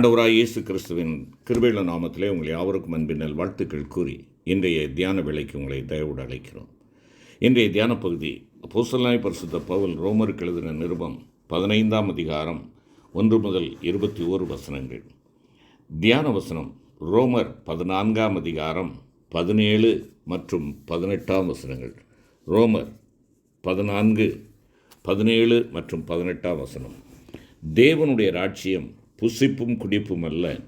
ஆண்டவராய் இயேசு கிறிஸ்துவின் கிருபையுள்ள நாமத்திலே உங்களை யாவருக்கும் அன்பினல் வாழ்த்துக்கள் கூறி இன்றைய தியான விலைக்கு உங்களை தயவோடு அழைக்கிறோம். இன்றைய தியான பகுதி பூசலாய் பரிசுத்த பவுல் ரோமருக்கு எழுதின நிருபம் பதினைந்தாம் அதிகாரம் ஒன்று முதல் இருபத்தி ஓரு வசனங்கள். தியான வசனம் ரோமர் பதினான்காம் அதிகாரம் பதினேழு மற்றும் பதினெட்டாம் வசனங்கள். ரோமர் பதினான்கு பதினேழு மற்றும் பதினெட்டாம் வசனம். தேவனுடைய ராட்சியம் புசிப்பும் குடிப்பும் அல்ல.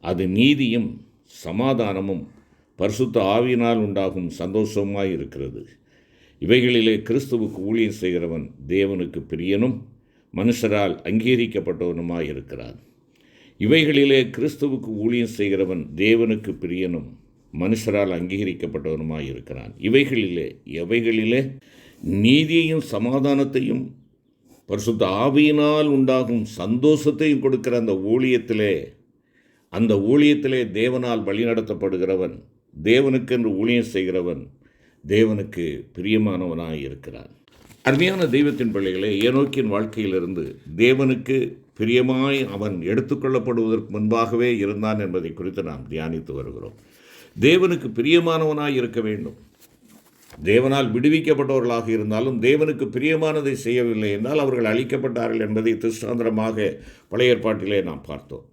அது நீதியும் சமாதானமும் பரிசுத்த ஆவியினால் உண்டாகும் சந்தோஷமாய் இருக்கிறது. இவைகளிலே கிறிஸ்துவுக்கு ஊழியம் செய்கிறவன் தேவனுக்கு பிரியனும் மனுஷரால் அங்கீகரிக்கப்பட்டவனுமாய் இருக்கிறான். இவைகளிலே கிறிஸ்துவுக்கு ஊழியம் செய்கிறவன் தேவனுக்கு பிரியனும் மனுஷரால் அங்கீகரிக்கப்பட்டவனுமாய் இருக்கிறான். இவைகளிலே எவைகளிலே? நீதியையும் சமாதானத்தையும் பரிசுத்த ஆவியினால் உண்டாகும் சந்தோஷத்தையும் கொடுக்கிற அந்த ஊழியத்திலே அந்த ஊழியத்திலே தேவனால் வழிநடத்தப்படுகிறவன் தேவனுக்கென்று ஊழியம் செய்கிறவன் தேவனுக்கு பிரியமானவனாக இருக்கிறான். அருமையான தெய்வத்தின் பிள்ளைகளே ஏனோக்கின் வாழ்க்கையிலிருந்து தேவனுக்கு பிரியமாய் அவன் எடுத்துக்கொள்ளப்படுவதற்கு முன்பாகவே இருந்தான் என்பதை குறித்து நாம் தியானித்து வருகிறோம். தேவனுக்கு பிரியமானவனாய் இருக்க வேண்டும். தேவனால் விடுவிக்கப்பட்டவர்களாக இருந்தாலும் தேவனுக்கு பிரியமானதை செய்யவில்லை என்றால் அவர்கள் அழிக்கப்பட்டார்கள் என்பதை திருஷ்டாந்திரமாக பழைய ஏற்பாட்டிலே நாம் பார்த்தோம்.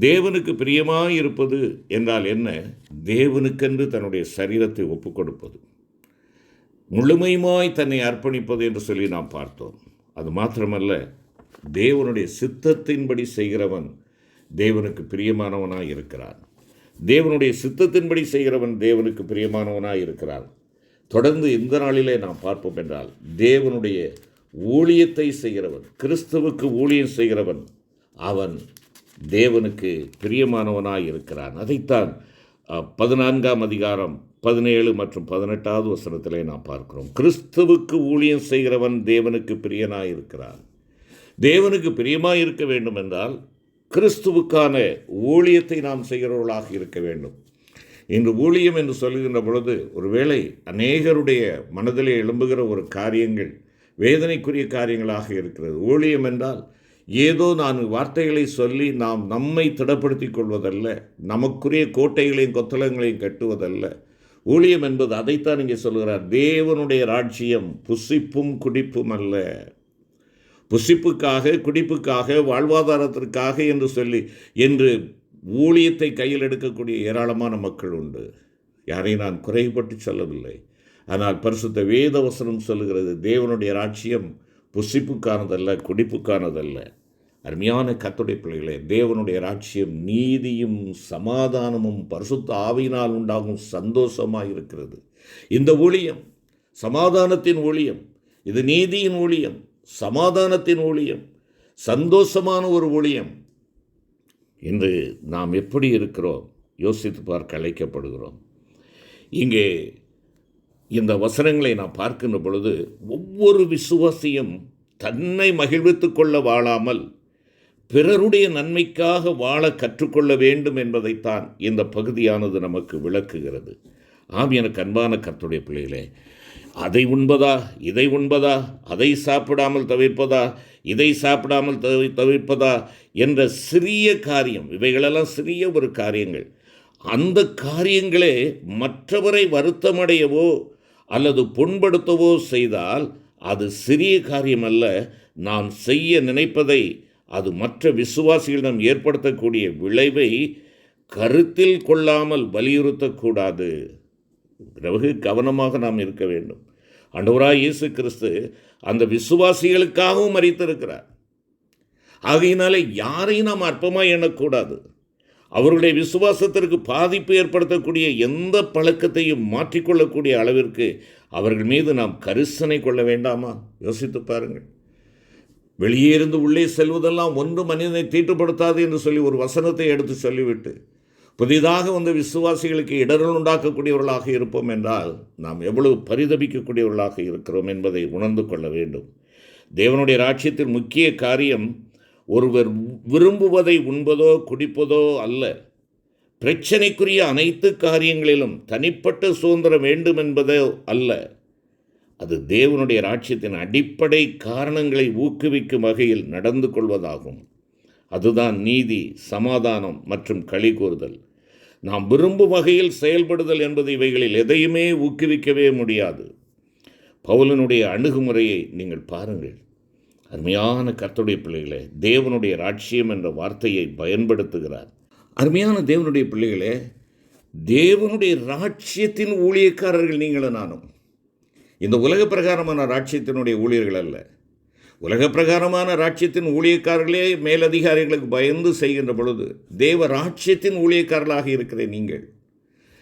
தேவனுக்கு பிரியமாக இருப்பது என்றால் என்ன? தேவனுக்கென்று தன்னுடைய சரீரத்தை ஒப்புக்கொடுப்பது. முழுமையுமாய் தன்னை அர்ப்பணிப்பது என்று சொல்லி நாம் பார்த்தோம். அது மாத்திரமல்ல தேவனுடைய சித்தத்தின்படி செய்கிறவன் தேவனுக்கு பிரியமானவனாய் இருக்கிறான். தேவனுடைய சித்தத்தின்படி செய்கிறவன் தேவனுக்கு பிரியமானவனாக இருக்கிறான். தொடர்ந்து இந்த நாளிலே நாம் பார்ப்போம் என்றால் தேவனுடைய ஊழியத்தை செய்கிறவன் கிறிஸ்துவுக்கு ஊழியம் செய்கிறவன் அவன் தேவனுக்கு பிரியமானவனாய் இருக்கிறான். அதைத்தான் பதினான்காம் அதிகாரம் பதினேழு மற்றும் பதினெட்டாவது வசனத்திலே நாம் பார்க்கிறோம். கிறிஸ்துவுக்கு ஊழியம் செய்கிறவன் தேவனுக்கு பிரியனாய் இருக்கிறான். தேவனுக்கு பிரியமாக இருக்க வேண்டும் என்றால் கிறிஸ்துவுக்கான ஊழியத்தை நாம் செய்கிறவர்களாக இருக்க வேண்டும். இன்று ஊழியம் என்று சொல்லுகின்ற பொழுது ஒருவேளை அநேகருடைய மனதிலே எழும்புகிற ஒரு காரியங்கள் வேதனைக்குரிய காரியங்களாக இருக்கிறது. ஊழியம் என்றால் ஏதோ நான் வார்த்தைகளை சொல்லி நாம் நம்மை திடப்படுத்தி கொள்வதல்ல நமக்குரிய கோட்டைகளையும் கொத்தளங்களையும் கட்டுவதல்ல. ஊழியம் என்பது அதைத்தான் இங்கே சொல்கிறார் தேவனுடைய ராட்சியம் புசிப்பும் குடிப்பும் அல்ல. புசிப்புக்காக குடிப்புக்காக வாழ்வாதாரத்திற்காக என்று சொல்லி என்று ஊழியத்தை கையில் எடுக்கக்கூடிய ஏராளமான மக்கள் உண்டு. யாரையும் நான் குறைபட்டு சொல்லவில்லை. ஆனால் பரிசுத்த வேத வசனம் சொல்லுகிறது தேவனுடைய ராட்சியம் புசிப்புக்கானதல்ல குடிப்புக்கானதல்ல. அருமையான கத்துடைய பிள்ளைகளே தேவனுடைய ராட்சியம் நீதியும் சமாதானமும் பரிசுத்த ஆவியினால் உண்டாகும் சந்தோஷமாக இருக்கிறது. இந்த ஊழியம் சமாதானத்தின் ஊழியம் இது நீதியின் ஊழியம் சமாதானத்தின் ஊழியம் சந்தோஷமான ஒரு ஊழியம் இன்று நாம் எப்படி இருக்கிறோம்? யோசித்து பார்க்க அழைக்கப்படுகிறோம். இங்கே இந்த வசனங்களை நாம் பார்க்கின்ற பொழுது ஒவ்வொரு விசுவாசியும் தன்னை மகிழ்வித்துக் கொள்ள வாழாமல் பிறருடைய நன்மைக்காக வாழ கற்றுக்கொள்ள வேண்டும் என்பதைத்தான் இந்த பகுதியானது நமக்கு விளக்குகிறது. ஆம் எனக்கு அன்பான கர்த்துடைய பிள்ளைகளே அதை உண்பதா? இதை உண்பதா? அதை சாப்பிடாமல் தவிர்ப்பதா? இதை சாப்பிடாமல் தவி தவிர்ப்பதா? என்ற சிறிய காரியம் இவைகளெல்லாம் சிறிய ஒரு காரியங்கள். அந்த காரியங்களே மற்றவரை வருத்தமடையவோ அல்லது புண்படுத்தவோ செய்தால் அது சிறிய காரியம் அல்ல நாம் செய்ய நினைப்பதை அது மற்ற விசுவாசிகளிடம் ஏற்படுத்தக்கூடிய விளைவை கருத்தில் கொள்ளாமல் வலியுறுத்தக்கூடாது. பிறகு கவனமாக நாம் இருக்க வேண்டும். அண்டவராய் இயேசு கிறிஸ்து அந்த விசுவாசிகளுக்காகவும் மறித்திருக்கிறார் ஆகையினாலே யாரையும் நாம் அற்பமாக எண்ணக்கூடாது. அவர்களுடைய விசுவாசத்திற்கு பாதிப்பு ஏற்படுத்தக்கூடிய எந்த பழக்கத்தையும் மாற்றிக்கொள்ளக்கூடிய அளவிற்கு அவர்கள் மீது நாம் கரிசனை கொள்ள வேண்டாமா? யோசித்து பாருங்கள். வெளியே இருந்து உள்ளே செல்வதெல்லாம் ஒன்று மனிதனை தீட்டுப்படுத்தாது என்று சொல்லி ஒரு வசனத்தை எடுத்து சொல்லிவிட்டு புதிதாக வந்த விசுவாசிகளுக்கு இடர்கள் உண்டாக்கக்கூடியவர்களாக இருப்போம் என்றால் நாம் எவ்வளவு பரிதபிக்கக்கூடியவர்களாக இருக்கிறோம் என்பதை உணர்ந்து கொள்ள வேண்டும். தேவனுடைய ராட்சியத்தில் முக்கிய காரியம் ஒருவர் விரும்புவதை உண்பதோ குடிப்பதோ அல்ல. பிரச்சனைக்குரிய அனைத்து காரியங்களிலும் தனிப்பட்ட சுதந்திரம் வேண்டும் என்பதோ அல்ல. அது தேவனுடைய ராட்சியத்தின் அடிப்படை காரணங்களை ஊக்குவிக்கும் வகையில் நடந்து கொள்வதாகும். அதுதான் நீதி சமாதானம் மற்றும் களி கூறுதல். நாம் விரும்பும் வகையில் செயல்படுதல் என்பது இவைகளில் எதையுமே ஊக்குவிக்கவே முடியாது. பவுலனுடைய அணுகுமுறையை நீங்கள் பாருங்கள். அருமையான கர்த்தருடைய பிள்ளைகளே தேவனுடைய ராட்சியம் என்ற வார்த்தையை பயன்படுத்துகிறார். அருமையான தேவனுடைய பிள்ளைகளே தேவனுடைய ராட்சியத்தின் ஊழியக்காரர்கள் நீங்களும் நானும். இந்த உலக பிரகாரமான ராட்சியத்தினுடைய ஊழியர்கள் அல்ல. உலக பிரகாரமான ராட்சியத்தின் ஊழியக்காரர்களே மேலதிகாரிகளுக்கு பயந்து செய்கின்ற பொழுது தேவ ராட்சியத்தின் ஊழியக்காரர்களாக இருக்கிற நீங்கள்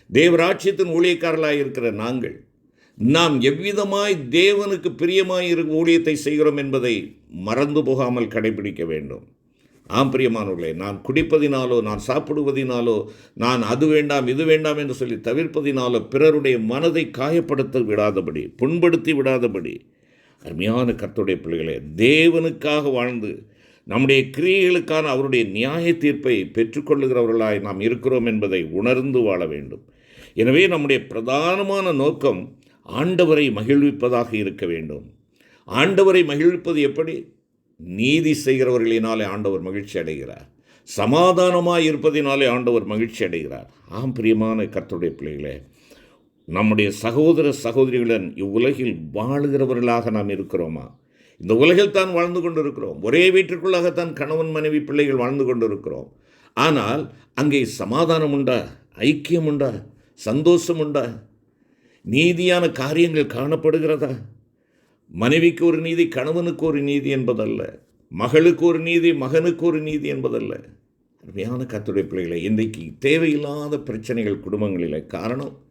தேவ ராட்சியத்தின் ஊழியக்காரர்களாக இருக்கிற நாங்கள் நாம் எவ்விதமாய் தேவனுக்கு பிரியமாய் இரு ஊழியத்தை செய்கிறோம் என்பதை மறந்து போகாமல் கடைபிடிக்க வேண்டும். ஆம் பிரியமானவர்களே நான் குடிப்பதினாலோ நான் சாப்பிடுவதினாலோ நான் அது வேண்டாம் இது வேண்டாம் என்று சொல்லி தவிர்ப்பதினாலோ பிறருடைய மனதை காயப்படுத்த விடாதபடி புண்படுத்தி விடாதபடி அருமையான கர்த்தருடைய பிள்ளைகளே தேவனுக்காக வாழ்ந்து நம்முடைய கிரியைகளுக்கான அவருடைய நியாய தீர்ப்பை பெற்றுக்கொள்ளுகிறவர்களாய் நாம் இருக்கிறோம் என்பதை உணர்ந்து வாழ வேண்டும். எனவே நம்முடைய பிரதானமான நோக்கம் ஆண்டவரை மகிழ்விப்பதாக இருக்க வேண்டும். ஆண்டவரை மகிழ்விப்பது எப்படி? நீதி செய்கிறவர்களினாலே ஆண்டவர் மகிழ்ச்சி அடைகிறார். சமாதானமாக இருப்பதினாலே ஆண்டவர் மகிழ்ச்சி அடைகிறார். ஆம் பிரியமான கர்த்தருடைய பிள்ளைகளே நம்முடைய சகோதர சகோதரிகளுடன் இவ்வுலகில் வாழுகிறவர்களாக நாம் இருக்கிறோமா? இந்த உலகில் தான் வாழ்ந்து கொண்டிருக்கிறோம். ஒரே வீட்டிற்குள்ளாகத்தான் கணவன் மனைவி பிள்ளைகள் வாழ்ந்து கொண்டிருக்கிறோம். ஆனால் அங்கே சமாதானம் உண்டா? ஐக்கியம் உண்டா? சந்தோஷம் உண்டா? நீதியான காரியங்கள் காணப்படுகிறதா? மனைவிக்கு ஒரு நீதி கணவனுக்கு ஒரு நீதி என்பதல்ல. மகளுக்கு ஒரு நீதி மகனுக்கு ஒரு நீதி என்பதல்ல. அருமையான கத்துடைய பிள்ளைகளை இன்றைக்கு தேவையில்லாத பிரச்சனைகள் குடும்பங்களில் காரணம்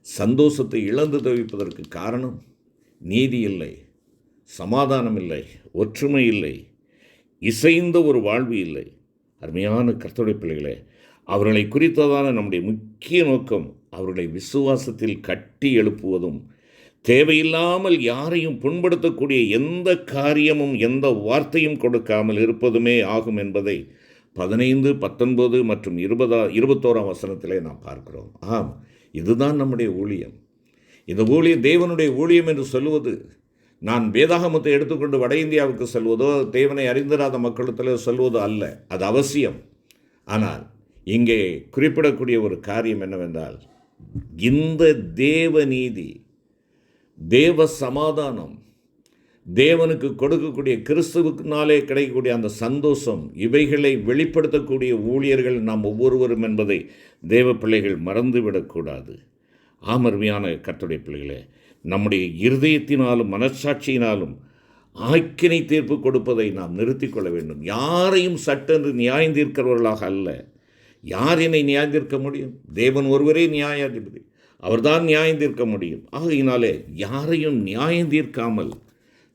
சந்தோஷத்தை இழந்து தவிப்பதற்கு காரணம் நீதி இல்லை சமாதானம் இல்லை ஒற்றுமை இல்லை இசைந்த ஒரு வாழ்வு இல்லை. அருமையான கர்த்தருடைய பிள்ளைகளே அவர்களை குறித்ததான நம்முடைய முக்கிய நோக்கம் அவர்களை விசுவாசத்தில் கட்டி எழுப்புவதும் தேவையில்லாமல் யாரையும் புண்படுத்தக்கூடிய எந்த காரியமும் எந்த வார்த்தையும் கொடுக்காமல் இருப்பதுமே ஆகும் என்பதை பதினைந்து பத்தொன்பது மற்றும் இருபதா இருபத்தோராம் வசனத்திலே நாம் பார்க்கிறோம். ஆம். இதுதான் நம்முடைய ஊழியம். இந்த ஊழியம் தேவனுடைய ஊழியம் என்று சொல்லுவது நான் வேதாகமத்தை எடுத்துக்கொண்டு வட இந்தியாவுக்கு செல்வதோ தேவனை அறிந்திராத மக்களிடத்தில் சொல்வதோ அல்ல அது அவசியம். ஆனால் இங்கே குறிப்பிடக்கூடிய ஒரு காரியம் என்னவென்றால் இந்த தேவநீதி தேவ சமாதானம் தேவனுக்கு கொடுக்கக்கூடிய கிறிஸ்துவுக்குனாலே கிடைக்கக்கூடிய அந்த சந்தோஷம் இவைகளை வெளிப்படுத்தக்கூடிய ஊழியர்கள் நாம் ஒவ்வொருவரும் என்பதை தேவ பிள்ளைகள் மறந்துவிடக்கூடாது. ஆமர்மையான கத்துடைய பிள்ளைகளே நம்முடைய இருதயத்தினாலும் மனசாட்சியினாலும் ஆக்கினை தீர்ப்பு கொடுப்பதை நாம் நிறுத்தி கொள்ள வேண்டும். யாரையும் சட்டென்று நியாயம் தீர்க்கிறவர்களாக அல்ல. யார் என்னை நியாயம் தீர்க்க முடியும்? தேவன் ஒருவரே நியாயாதிபதி. அவர்தான் நியாயம் தீர்க்க முடியும். ஆகையினாலே யாரையும் நியாயம் தீர்க்காமல்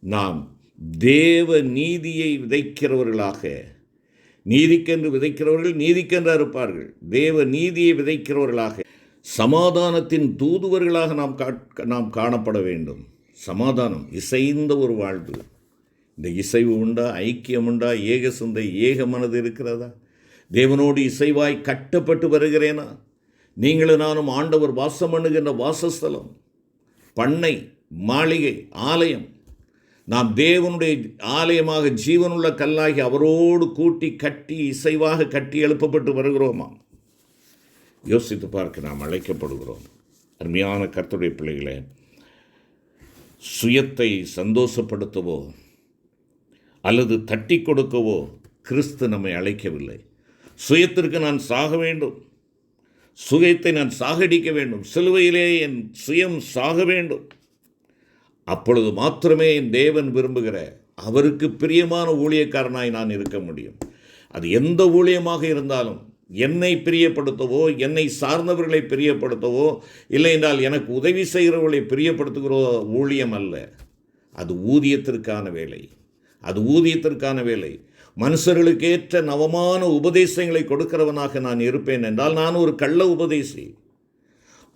நாம் தேவ நீதியை விதைக்கிறவர்களாக நீதிக்கென்று விதைக்கிறவர்கள் நீதிக்கென்று அறுப்பார்கள் தேவ நீதியை விதைக்கிறவர்களாக சமாதானத்தின் தூதுவர்களாக நாம் நாம் காணப்பட வேண்டும். சமாதானம் இசைந்த ஒரு வாழ்வு. இந்த இசைவு உண்டா? ஐக்கியம் உண்டா? ஏக சிந்தை ஏக மனது இருக்கிறதா? தேவனோடு இசைவாய் கட்டப்பட்டு வருகிறேனா? நீங்களும் நானும் ஆண்டவர் வாசம் பண்ணுகின்ற வாசஸ்தலம் பண்ணை மாளிகை ஆலயம் நாம் தேவனுடைய ஆலயமாக ஜீவனுள்ள கல்லாகி அவரோடு கூட்டி கட்டி இசைவாக கட்டி எழுப்பப்பட்டு வருகிறோமா? யோசித்து பார்க்க நாம் அழைக்கப்படுகிறோம். அருமையான கர்த்தருடைய பிள்ளைகளை சுயத்தை சந்தோஷப்படுத்தவோ அல்லது தட்டி கொடுக்கவோ கிறிஸ்து நம்மை அழைக்கவில்லை. சுயத்திற்கு நான் சாக வேண்டும். சுயத்தை நான் சாகடிக்க வேண்டும். சிலுவையிலே என் சுயம் சாக வேண்டும். அப்பொழுது மாத்திரமே என் தேவன் விரும்புகிற அவருக்கு பிரியமான ஊழியக்காரனாய் நான் இருக்க முடியும். அது எந்த ஊழியமாக இருந்தாலும் என்னை பிரியப்படுத்தவோ என்னை சார்ந்தவர்களை பிரியப்படுத்தவோ இல்லை என்றால் எனக்கு உதவி செய்கிறவர்களை பிரியப்படுத்துகிற ஊழியம் அல்ல. அது ஊதியத்திற்கான வேலை. அது ஊதியத்திற்கான வேலை. மனுஷர்களுக்கேற்ற நவமான உபதேசங்களை கொடுக்கிறவனாக நான் இருப்பேன் என்றால் நான் ஒரு கள்ள உபதேசி.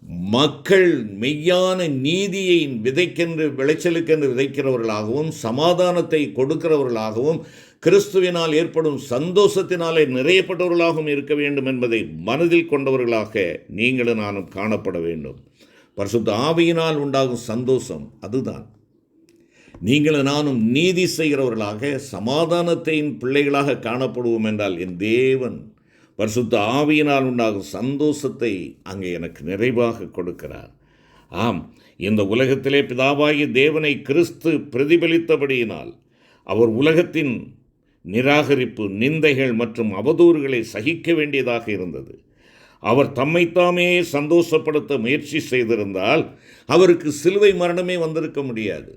மக்கள் மெய்யான நீதியை விதைக்கென்று விளைச்சலுக்கென்று விதைக்கிறவர்களாகவும் சமாதானத்தை கொடுக்கிறவர்களாகவும் கிறிஸ்துவினால் ஏற்படும் சந்தோஷத்தினாலே நிறையப்பட்டவர்களாகவும் இருக்க வேண்டும் என்பதை மனதில் கொண்டவர்களாக நீங்களும் நானும் காணப்பட வேண்டும். பரிசுத்த ஆவியினால் உண்டாகும் சந்தோஷம் அதுதான். நீங்களும் நானும் நீதி செய்கிறவர்களாக சமாதானத்தின் பிள்ளைகளாக காணப்படுவோம் என்றால் என் தேவன் பரிசுத்த ஆவியினால் உண்டாகும் சந்தோஷத்தை அங்கே எனக்கு நிறைவாக கொடுக்கிறார். ஆம் இந்த உலகத்திலே பிதாவாகிய தேவனை கிறிஸ்து பிரதிபலித்தபடியினால் அவர் உலகத்தின் நிராகரிப்பு நிந்தைகள் மற்றும் அவதூறுகளை சகிக்க வேண்டியதாக இருந்தது. அவர் தம்மைத்தாமே சந்தோஷப்படுத்த முயற்சி செய்திருந்தால் அவருக்கு சிலுவை மரணமே வந்திருக்க முடியாது.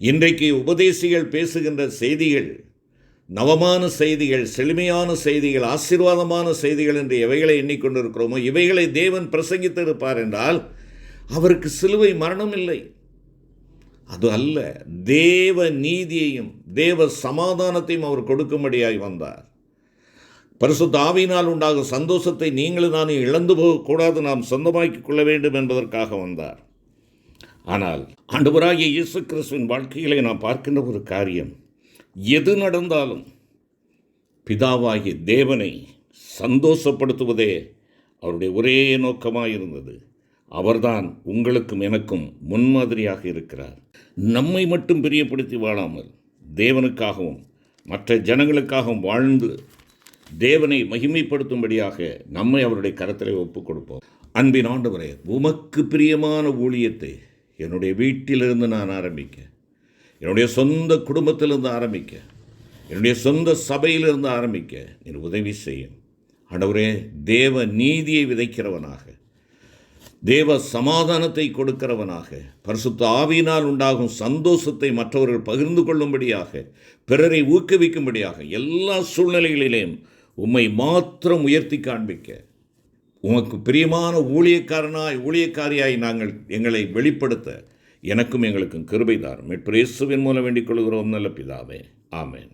இன்றைக்கு உபதேசிகள் பேசுகின்ற செய்திகள் நவமான செய்திகள் செழுமையான செய்திகள் ஆசீர்வாதமான செய்திகள் என்று எவைகளை எண்ணிக்கொண்டிருக்கிறோமோ இவைகளை தேவன் பிரசங்கித்திருப்பார் என்றால் அவருக்கு சிலுவை மரணம் இல்லை. அது அல்ல தேவ நீதியையும் தேவ சமாதானத்தையும் அவர் கொடுக்கும்படியாய் வந்தார். பரிசுத்த ஆவியினால் உண்டாகும் சந்தோஷத்தை நீங்களும் நானும் இழந்து போகக்கூடாது நாம் சொந்தமாக்கிக் கொள்ள வேண்டும் என்பதற்காக வந்தார். ஆனால் ஆண்டவராகிய இயேசு கிறிஸ்துவின் வாழ்க்கையிலே நாம் பார்க்கின்ற ஒரு காரியம் எது நடந்தாலும் பிதாவாகிய தேவனை சந்தோஷப்படுத்துவதே அவருடைய ஒரே நோக்கமாக இருந்தது அவர்தான் உங்களுக்கும் எனக்கும் முன்மாதிரியாக இருக்கிறார். நம்மை மட்டும் பிரியப்படுத்தி வாழாமல் தேவனுக்காகவும் மற்ற ஜனங்களுக்காகவும் வாழ்ந்து தேவனை மகிமைப்படுத்தும்படியாக நம்மை அவருடைய கரத்திலே ஒப்புக் கொடுப்போம் அன்பின் ஆண்டவரே உமக்கு பிரியமான ஊழியத்தை என்னுடைய வீட்டிலிருந்து நான் ஆரம்பிக்க என்னுடைய சொந்த குடும்பத்திலிருந்து ஆரம்பிக்க என்னுடைய சொந்த சபையிலிருந்து ஆரம்பிக்க நீர் உதவி செய்யும். ஆண்டவரே தேவ நீதியை விதைக்கிறவனாக தேவ சமாதானத்தை கொடுக்கிறவனாக பரிசுத்த ஆவியினால் உண்டாகும் சந்தோஷத்தை மற்றவர்கள் பகிர்ந்து கொள்ளும்படியாக பிறரை ஊக்குவிக்கும்படியாக எல்லா சூழ்நிலைகளிலேயும் உம்மை மாத்திரம் உயர்த்தி காண்பிக்க. உமக்கு பிரியமான ஊழியக்காரனாய் ஊழியக்காரியாய் நாங்கள் எங்களை வெளிப்படுத்த எனக்கும் எங்களுக்கும் கிருபைதார் மெட்ரேசுவின் மூலம் வேண்டிக் கொள்கிறோம் நல்ல பிதாவே. ஆமேன்.